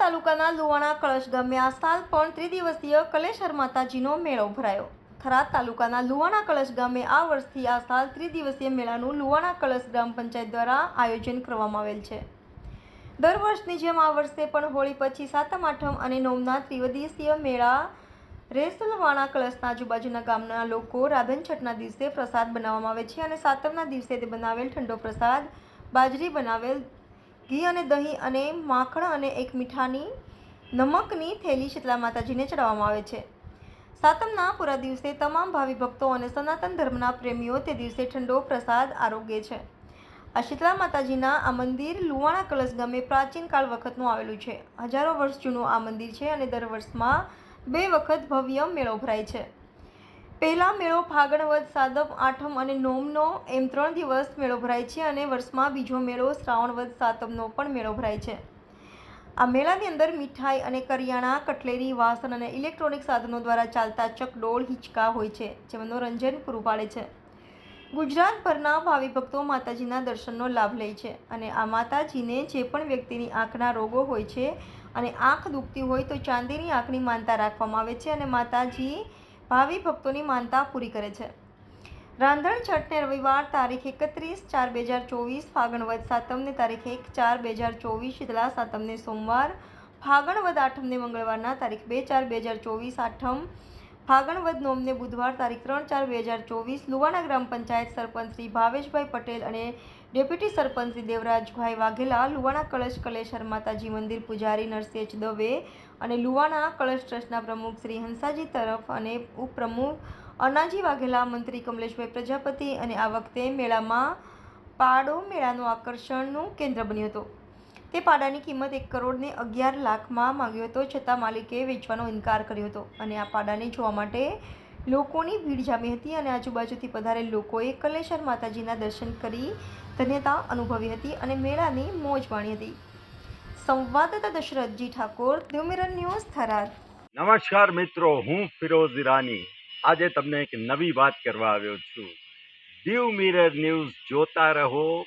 તાલુકાના લુવાણા કળશ ગામે આ સાલ પણ ત્રિદિવસીય કલેશ્વર માતાજીનો મેળો ભરાયો. થરાદ તાલુકાના લુવાણા કળશ ગામે આ વર્ષથી આ સાલ ત્રિદિવસીય મેળાનું લુવાણા કળશ ગ્રામ પંચાયત દ્વારા આયોજન કરવામાં આવેલ છે. દર વર્ષની જેમ આ વર્ષે પણ હોળી પછી સાતમ, આઠમ અને નવમના ત્રિવદિવસીય મેળા રેસલવાણા કળશના આજુબાજુના ગામના લોકો રાધન છઠના દિવસે પ્રસાદ બનાવવામાં આવે છે અને સાતમના દિવસે તે બનાવેલ ઠંડો પ્રસાદ, બાજરી બનાવેલ ઘી અને દહીં અને માખણ અને એક મીઠાની નમકની થેલી શીતળા માતાજીને ચડાવવામાં આવે છે. સાતમના પૂરા દિવસે તમામ ભાવિ ભક્તો અને સનાતન ધર્મના પ્રેમીઓ તે દિવસે ઠંડો પ્રસાદ આરોગ્ય છે. આ શીતળા માતાજીના આ મંદિર લુવાણા કલશ ગામે પ્રાચીન કાળ વખતનું આવેલું છે. હજારો વર્ષ જૂનું આ મંદિર છે અને દર વર્ષમાં બે વખત ભવ્ય મેળો ભરાય છે. પહેલા મેળો ફાગણ વદ સાતમ આઠમ અને નોમનો એમ ત્રણ દિવસ મેળો ભરાય છે અને વર્ષમાં બીજો મેળો શ્રાવણ વદ સાતમનો પણ મેળો ભરાય છે. આ મેળાની અંદર મીઠાઈ અને કરિયાણા, કટલેરી, વાસણ અને ઇલેક્ટ્રોનિક સાધનો દ્વારા ચાલતા ચકડોળ, હિંચકા હોય છે, જે મનોરંજન પૂરું પાડે છે. ગુજરાતભરના ભાવિ ભક્તો માતાજીના દર્શનનો લાભ લે છે અને આ માતાજીને જે પણ વ્યક્તિની આંખના રોગો હોય છે અને આંખ દુખતી હોય તો ચાંદીની આંખની માનતા રાખવામાં આવે છે અને માતાજી ભાવિ ભક્તોની માનતા પૂરી કરે છે. રાંધણ છઠને રવિવાર તારીખ એકત્રીસ ચાર બે હજાર ચોવીસ ફાગણ વદ સાતમને તારીખ એક ચાર બે હજાર ચોવીસ, શીતલા સાતમને સોમવાર ફાગણ વદ આઠમને મંગળવારના તારીખ બે ચાર બે હજાર ચોવીસ, આઠમ ફાગણ વદ નોમને બુધવાર તારીખ ત્રણ ચાર બે હજાર ચોવીસ લુવાણા ગ્રામ પંચાયત સરપંચ શ્રી ભાવેશભાઈ પટેલ અને ડેપ્યુટી સરપંચ શ્રી દેવરાજભાઈ વાઘેલા, લુવાણા કળશ કલેશ્વર માતાજી મંદિર પૂજારી નરસેજ દવે અને લુવાણા કળશ ટ્રસ્ટના પ્રમુખ શ્રી હંસાજી તરફ અને ઉપપ્રમુખ અનાજી વાઘેલા, મંત્રી કમલેશભાઈ પ્રજાપતિ અને આ વખતે મેળામાં પાડો મેળાનું આકર્ષણનું કેન્દ્ર બન્યું હતું. તે પાડાની કિંમત એક કરોડને અગિયાર લાખમાં માંગ્યો હતો, છતાં માલિકે વેચવાનો ઇનકાર કર્યો હતો. અને આ પાડાને જોવા માટે લોકોની ભીડ જામી હતી અને આજુબાજુથી પધારેલ લોકોએ કલેશ્વર માતાજીના દર્શન કરી ધન્યતા અનુભવી હતી અને મેળાની મોજ માણી હતી. સંવાદદાતા દશરથજી ઠાકોર ધ્યુમિરન ન્યૂઝ, થરાદ. નમસ્કાર મિત્રો, હું ફિરોઝ ઈરાની. આજે તમને એક નવી વાત કરવા આવ્યો છું. દીવ મિરર ન્યૂઝ જોતા રહો